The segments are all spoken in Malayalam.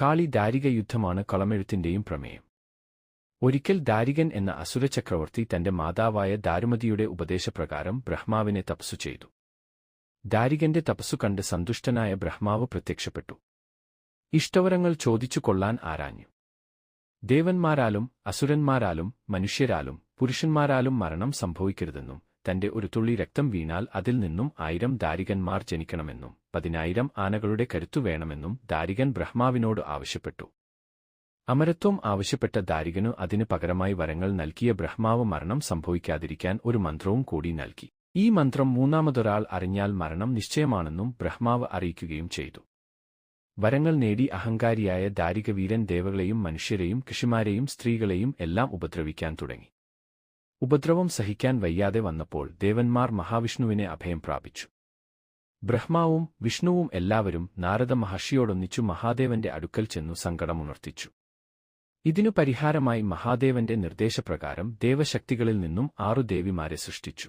കാളി ദാരിക യുദ്ധമാണ് കളമെഴുത്തിന്റെയും പ്രമേയം. ഒരിക്കൽ ദാരികൻ എന്ന അസുര ചക്രവർത്തി തന്റെ മാതാവായ ദാരുമതിയുടെ ഉപദേശപ്രകാരം ബ്രഹ്മാവിനെ തപസ്സു ചെയ്തു. ദാരികന്റെ തപസ്സു കണ്ട് സന്തുഷ്ടനായ ബ്രഹ്മാവ് പ്രത്യക്ഷപ്പെട്ടു. ഇഷ്ടവരങ്ങൾ ചോദിച്ചു കൊള്ളാൻ ആരാഞ്ഞു. ദേവന്മാരാലും അസുരന്മാരാലും മനുഷ്യരാലും പുരുഷന്മാരാലും മരണം സംഭവിക്കരുതെന്നും തന്റെ ഒരു തുള്ളി രക്തം വീണാൽ അതിൽ നിന്നും ആയിരം ദാരികന്മാർ ജനിക്കണമെന്നും പതിനായിരം ആനകളുടെ കരുത്തു വേണമെന്നും ദാരികൻ ബ്രഹ്മാവിനോട് ആവശ്യപ്പെട്ടു. അമരത്വം ആവശ്യപ്പെട്ട ദാരികനു അതിന് പകരമായി വരങ്ങൾ നൽകിയ ബ്രഹ്മാവ് മരണം സംഭവിക്കാതിരിക്കാൻ ഒരു മന്ത്രവും കൂടി നൽകി. ഈ മന്ത്രം മൂന്നാമതൊരാൾ അറിഞ്ഞാൽ മരണം നിശ്ചയമാണെന്നും ബ്രഹ്മാവ് അറിയിക്കുകയും ചെയ്തു. വരങ്ങൾ നേടി അഹങ്കാരിയായ ദാരികവീരൻ ദേവകളെയും മനുഷ്യരെയും കൃഷിമാരെയും സ്ത്രീകളെയും എല്ലാം ഉപദ്രവിക്കാൻ തുടങ്ങി. ഉപദ്രവം സഹിക്കാൻ വയ്യാതെ വന്നപ്പോൾ ദേവന്മാർ മഹാവിഷ്ണുവിനെ അഭയം പ്രാപിച്ചു. ബ്രഹ്മാവും വിഷ്ണുവും എല്ലാവരും നാരദ മഹർഷിയോടൊന്നിച്ചു മഹാദേവന്റെ അടുക്കൽ ചെന്നു സങ്കടമുണർത്തിച്ചു. ഇതിനു പരിഹാരമായി മഹാദേവന്റെ നിർദ്ദേശപ്രകാരം ദേവശക്തികളിൽ നിന്നും ആറു ദേവിമാരെ സൃഷ്ടിച്ചു.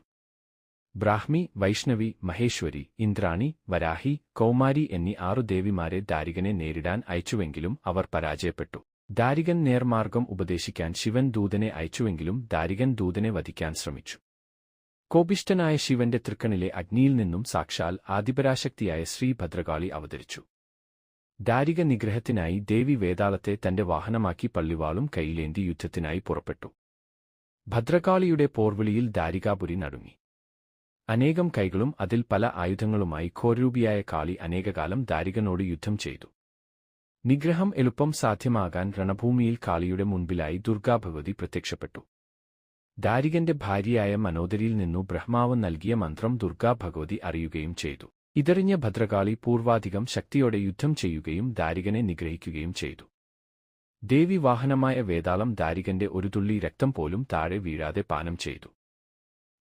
ബ്രാഹ്മി വൈഷ്ണവി മഹേശ്വരി ഇന്ദ്രാണി വരാഹി കൗമാരി എന്നീ ആറു ദേവിമാരെ ദാരികനെ നേരിടാൻ അയച്ചുവെങ്കിലും അവർ പരാജയപ്പെട്ടു. ദാരികൻ നേർമാർഗം ഉപദേശിക്കാൻ ശിവൻ ദൂതനെ അയച്ചുവെങ്കിലും ദാരികൻ ദൂതനെ വധിക്കാൻ ശ്രമിച്ചു. കോപിഷ്ടനായ ശിവന്റെ തൃക്കണിലെ അഗ്നിയിൽ നിന്നും സാക്ഷാൽ ആദിപരാശക്തിയായ ശ്രീ ഭദ്രകാളി അവതരിച്ചു. ദാരിക നിഗ്രഹത്തിനായി ദേവി വേതാളത്തെ തന്റെ വാഹനമാക്കി പള്ളിവാളും കൈയിലേന്തി യുദ്ധത്തിനായി പുറപ്പെട്ടു. ഭദ്രകാളിയുടെ പോർവിളിയിൽ ദാരികാപുരി നടുങ്ങി. അനേകം കൈകളും അതിൽ പല ആയുധങ്ങളുമായി ഘോരൂപിയായ കാളി അനേകകാലം ദാരികനോട് യുദ്ധം ചെയ്തു. നിഗ്രഹം എളുപ്പം സാധ്യമാകാൻ രണഭൂമിയിൽ കാളിയുടെ മുൻപിലായി ദുർഗാഭഗവതി പ്രത്യക്ഷപ്പെട്ടു. ദാരികന്റെ ഭാര്യയായ മനോദരിയിൽ നിന്നു ബ്രഹ്മാവ് നൽകിയ മന്ത്രം ദുർഗാഭഗവതി അറിയുകയും ചെയ്തു. ഇതറിഞ്ഞ ഭദ്രകാളി പൂർവാധികം ശക്തിയോടെ യുദ്ധം ചെയ്യുകയും ദാരികനെ നിഗ്രഹിക്കുകയും ചെയ്തു. ദേവി വാഹനമായ വേതാളം ദാരികന്റെ ഒരു തുള്ളി രക്തം പോലും താഴെ വീഴാതെ പാനം ചെയ്തു.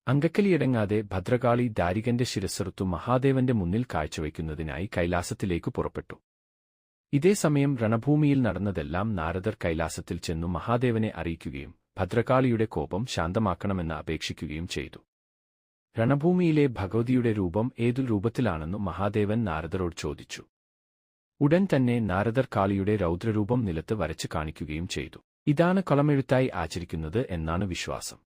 അങ്കക്കലിയടങ്ങാതെ ഭദ്രകാളി ദാരികന്റെ ശിരസ്സറുത്തു മഹാദേവന്റെ മുന്നിൽ കാഴ്ചവയ്ക്കുന്നതിനായി കൈലാസത്തിലേക്ക് പുറപ്പെട്ടു. ഇതേസമയം രണഭൂമിയിൽ നടന്നതെല്ലാം നാരദർ കൈലാസത്തിൽ ചെന്നു മഹാദേവനെ അറിയിക്കുകയും ഭദ്രകാളിയുടെ കോപം ശാന്തമാക്കണമെന്ന് അപേക്ഷിക്കുകയും ചെയ്തു. രണഭൂമിയിലെ ഭഗവതിയുടെ രൂപം ഏതു രൂപത്തിലാണെന്നു മഹാദേവൻ നാരദരോട് ചോദിച്ചു. ഉടൻ തന്നെ നാരദർ കാളിയുടെ രൗദ്രരൂപം നിലത്ത് വരച്ചു കാണിക്കുകയും ചെയ്തു. ഇതാണ് കളമെഴുത്തായി ആചരിക്കുന്നത് എന്നാണ് വിശ്വാസം.